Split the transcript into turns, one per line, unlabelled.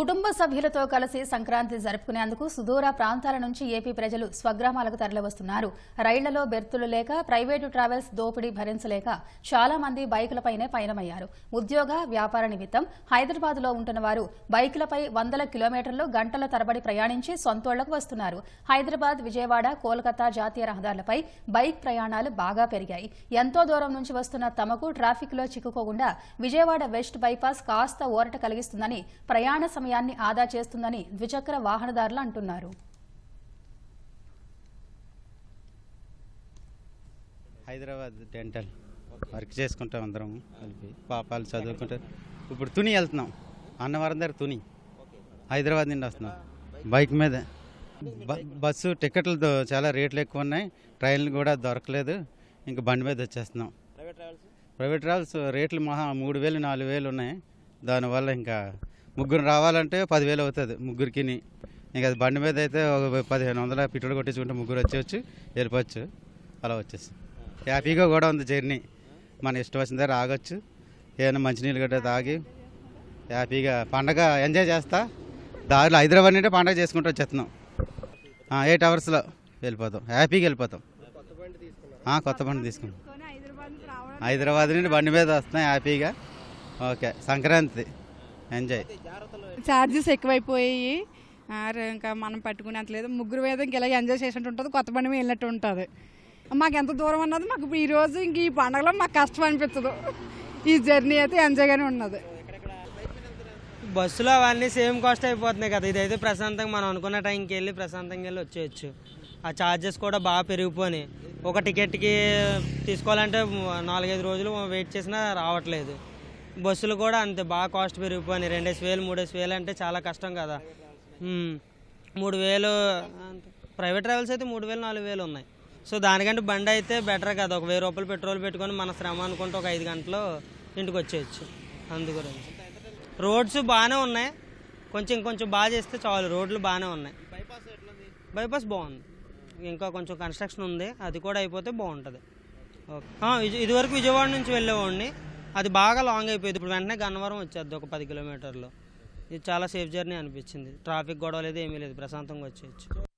కుటుంబ సభ్యులతో కలిసి సంక్రాంతి జరుపుకునేందుకు సుదూర ప్రాంతాల నుంచి ఏపీ ప్రజలు స్వగ్రామాలకు తరలివస్తున్నారు. రైళ్ళలో బెర్తులు లేక ప్రైవేటు ట్రావెల్స్ దోపిడీ భరించలేక చాలా మంది బైకులపైనే పయనమయ్యారు. ఉద్యోగ వ్యాపార నిమిత్తం హైదరాబాద్లో ఉంటున్న వారు బైకులపై వందల కిలోమీటర్లు గంటల తరబడి ప్రయాణించి సొంతోళ్ళకు వస్తున్నారు. హైదరాబాద్ విజయవాడ కోల్కతా జాతీయ రహదారులపై బైక్ ప్రయాణాలు బాగా పెరిగాయి. ఎంతో దూరం నుంచి వస్తున్న తమకు ట్రాఫిక్లో చిక్కుకోకుండా విజయవాడ వెస్ట్ బైపాస్ కాస్త ఓరట కలిగిస్తుందని ప్రయాణ సమయాన్ని ఆదా చేస్తుందని ద్విచక్ర వాహనదారులు అంటున్నారు.
హైదరాబాద్ డెంటల్ వర్క్ చేసుకుంటాం అందరం కలిపి పాపాలు చదువుకుంటారు ఇప్పుడు తుని వెళ్తున్నాం. అన్నవరం దగ్గర తుని. హైదరాబాద్ నుండి వస్తున్నాం. బైక్ మీద. బస్సు టికెట్లు చాలా రేట్లు ఎక్కువ ఉన్నాయి. ట్రైన్లు కూడా దొరకలేదు. ఇంకా బండి మీద వచ్చేస్తున్నాం. ప్రైవేట్ ట్రావెల్స్ రేట్లు మహా మూడు వేలు నాలుగు వేలు ఉన్నాయి. దానివల్ల ఇంకా ముగ్గురు రావాలంటే పదివేలు అవుతుంది ముగ్గురికి ఇంకా అది బండి మీద అయితే ఒక పదిహేను వందల పెట్రోల్ కొట్టించుకుంటే ముగ్గురు వచ్చేవచ్చు వెళ్ళిపోవచ్చు అలా వచ్చేసి. హ్యాపీగా కూడా ఉంది జర్నీ. మన ఇష్టం వచ్చిన దగ్గర ఆగొచ్చు ఏమైనా మంచినీళ్ళు గట్రా తాగి హ్యాపీగా పండగ ఎంజాయ్ చేస్తా. దారిలో హైదరాబాద్ నుండి పండగ చేసుకుంటూ వచ్చేస్తున్నాం ఎయిట్ అవర్స్లో వెళ్ళిపోతాం. హ్యాపీగా వెళ్ళిపోతాం. కొత్త బండి తీసుకున్నాం. హైదరాబాద్ నుండి బండి మీద వస్తున్నాం హ్యాపీగా. ఓకే సంక్రాంతి. ఎంజాయ్.
ఛార్జెస్ ఎక్కువైపోయాయి. ఇంకా మనం పట్టుకునేంత లేదు. ముగ్గురు మీద ఇంక ఇలా ఎంజాయ్ చేసినట్టు ఉంటుంది. కొత్త బండి మీద వెళ్ళినట్టు ఉంటుంది. మాకు ఎంత దూరం అన్నది మాకు ఈ రోజు ఇంక ఈ పండగలో మాకు కష్టం అనిపించదు ఈ జర్నీ అయితే ఎంజాయ్గానే ఉన్నది.
బస్సులో అవన్నీ సేమ్ కాస్ట్ అయిపోతున్నాయి కదా. ఇదైతే ప్రశాంతంగా మనం అనుకున్న టైంకి వెళ్ళి ప్రశాంతంగా వెళ్ళి వచ్చేయచ్చు. ఆ ఛార్జెస్ కూడా బాగా పెరిగిపోయినాయి. ఒక టికెట్కి తీసుకోవాలంటే నాలుగైదు రోజులు వెయిట్ చేసినా రావట్లేదు. బస్సులు కూడా అంతే బాగా కాస్ట్ పెరిగిపోయినాయి. రెండేసి వేలు మూడేసి వేలు అంటే చాలా కష్టం కదా. మూడు వేలు. ప్రైవేట్ ట్రావెల్స్ అయితే మూడు వేలు నాలుగు వేలు ఉన్నాయి. సో దానికంటే బండి అయితే బెటర్ కదా. ఒక వెయ్యి రూపాయలు పెట్రోల్ పెట్టుకొని మన శ్రమ అనుకుంటే ఒక ఐదు గంటలు ఇంటికి వచ్చేయచ్చు అందు గురించి. రోడ్స్ బాగానే ఉన్నాయి. కొంచెం ఇంకొంచెం బాగా చేస్తే చాలు. రోడ్లు బాగానే ఉన్నాయి. బైపాస్ బాగుంది. ఇంకా కొంచెం కన్స్ట్రక్షన్ ఉంది. అది కూడా అయిపోతే బాగుంటుంది. ఓకే. ఇదివరకు విజయవాడ నుంచి వెళ్ళేవాడిని. అది బాగా లాంగ్ అయిపోయింది. ఇప్పుడు వెంటనే గన్నవరం వచ్చేది ఒక పది కిలోమీటర్లు. ఇది చాలా సేఫ్ జర్నీ అనిపించింది. ట్రాఫిక్ గొడవ లేదు ఏమీ లేదు. ప్రశాంతంగా వచ్చేయచ్చు.